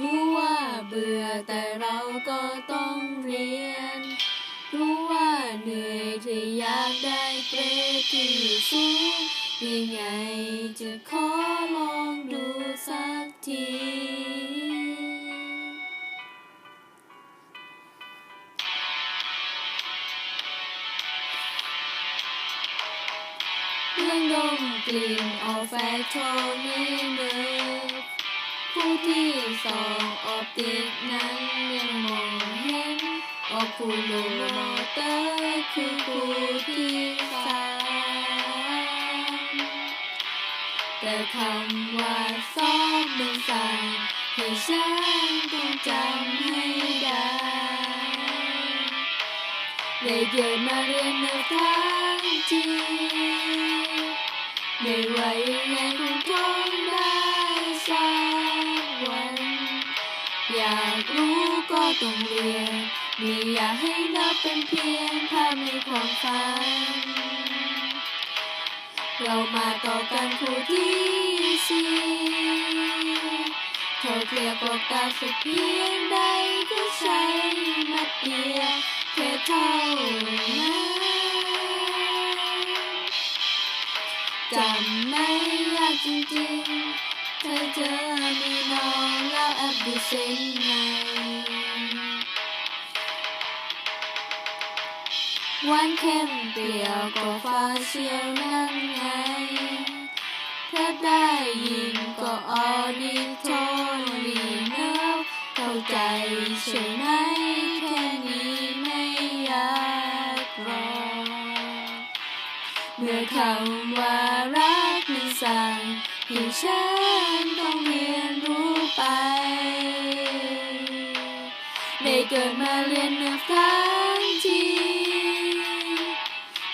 รู้ว่าเบื่อแต่เราก็ต้องเรียน รู้ว่าเหนื่อยที่อยากได้เกรดที่สูงยังไงจะขอลองดูสักที เรื่องดมกลิ่นออกแฟกโทนี่เนิร์ฟ ผู้ที่สองออปติกนั้นยังมองเห็นออกคูโลมอเตอร์คือผู้ที่สามแต่คำว่าซอบมันสั่งให้ฉันต้องจำให้ได้ได้เกิดมาเรียนในทางจริงไม่ว่ายังไงคงท่องได้ากรู้ก็ต้องเรียนไม่อยากให้นับเป็นเพียงภาพในความฝัน เรามาต่อกันคู่ที่สี่เท่าเคลียร์บกตาสักเพียงใดก็ใช้มาเดียวแค่เท่านั้นจำไม่ยากจริงๆ เธอเจอมีน้องแล้วแอบดูเส้นในหวานเค็มเปรี้ยวก็ฟ้าเชียวนั่นไงถ้าได้ยินก็ออดิโทลีเนอเข้าใจใช่ไหมแค่นี้ไม่อยากรอเมื่อคำว่ารัก งให้ฉันต้องเรียนรู้ไปได้เกิดมาเรียนนับทั้งที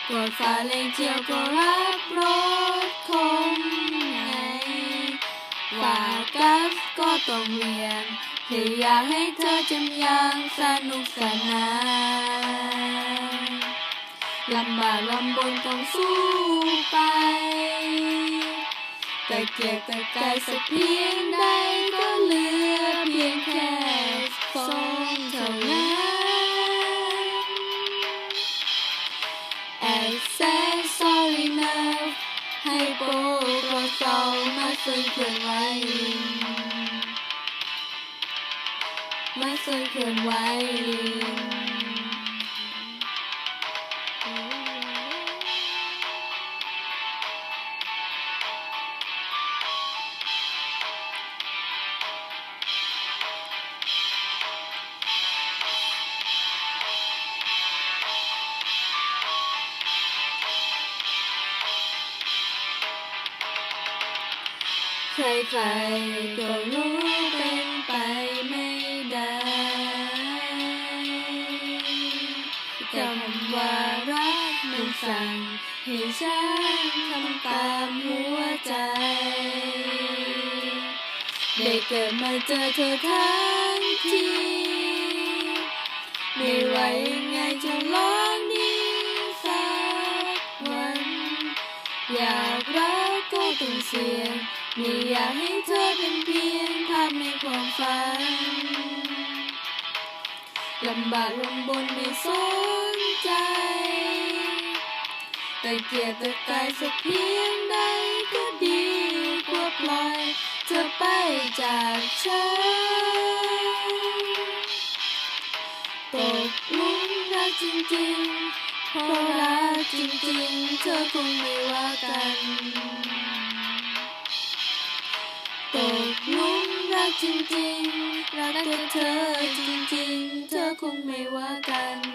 กอดฟ้าเลงเที่ยวก็รับรสคงไง ว่ากับก็ต้องเรียนแค่อยากให้เธอจำยังสนุกสนานลำบากลำบนต้องสู้ไป เกียกแต่กายสักเพียงใดก็เหลือเพียงแค่สองเท่านั้น I say sorry now ให้โปรดเราเศร้ามาซึ่งเคลื่อนไหวมาซึ่งเคลื่อนไหว ใครๆก็รู้เป็นไปไม่ได้คำว่ารักมันสั่งให้ฉันทำตามหัวใจได้เกิดมาเจอเธอทั้งทีไม่ว่ายังไงจะลองดีสักวัน อยากรักก็ต้องเสี่ยง ไม่อยากให้เธอเป็นเพียงภาพในความฝันลำบากลำบนไม่สนใจ แต่เกียรติกายสักเพียงใดก็ดีกว่าปล่อยเธอไปจากฉันตกหลุมรักจริงๆเพราะรักจริงๆ เธอคงไม่ว่ากัน ตกลุมรักจริงๆ รักแต่เธอจริงๆ เธอคงไม่ว่ากัน